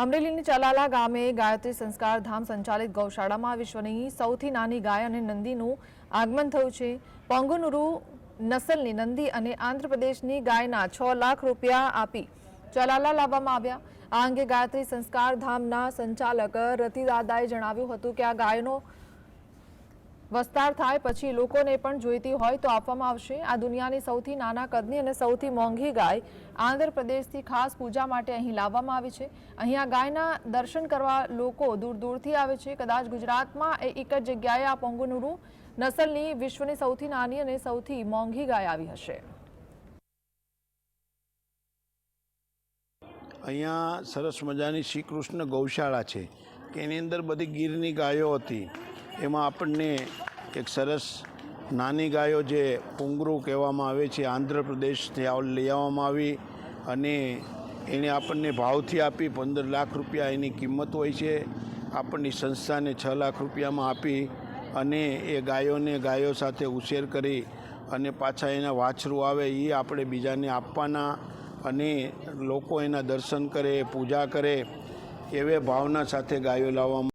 અમરેલીની ચલાલા ગામે ગાયત્રી સંસ્કાર ધામ સંચાલિત ગૌશાળામાં વિશ્વની સૌથી નાની ગાય અને નંદીનું આગમન થયું છે. પોંગુનુરુ નસલની નંદી અને આંધ્રપ્રદેશની ગાયના છ લાખ રૂપિયા આપી ચલાલા લાવવામાં આવ્યા. આ અંગે ગાયત્રી સંસ્કાર ધામના સંચાલક રતિદાદાએ જણાવ્યું હતું કે આ ગાયનો વસ્તાર થાય પછી લોકોને પણ જોઈતી હોય તો આપવામાં આવશે. આ દુનિયાની સૌથી નાના કદની અને સૌથી મોંઘી ગાય આંધ્રપ્રદેશથી ખાસ પૂજા માટે અહીં લાવવામાં આવી છે. અહીંયા ગાયના દર્શન કરવા લોકો દૂર દૂરથી આવે છે. કદાચ ગુજરાતમાં એ એક જ જગ્યાએ આ પોંગુનુરુ નસલની વિશ્વની સૌથી નાની અને સૌથી મોંઘી ગાય આવી હશે. અહીંયા સરસ મજાની શ્રી કૃષ્ણ ગૌશાળા છે, કે એની અંદર બધી ગીરની ગાયો હતી. એમાં આપણને એક સરસ નાની ગાયો જે પુંગરું કહેવામાં આવે છે, આંધ્રપ્રદેશથી આવ- લઈ આવવામાં આવી અને એણે આપણને ભાવથી આપી પંદર લાખ રૂપિયા એની કિંમત હોય છે. આપણની સંસ્થાને છ લાખ રૂપિયામાં આપી અને એ ગાયોને ગાયો સાથે ઉછેર કરી અને પાછા એના વાછરું આવે એ આપણે બીજાને આપવાના અને લોકો એના દર્શન કરે, પૂજા કરે એવે ભાવના સાથે ગાયો લાવવામાં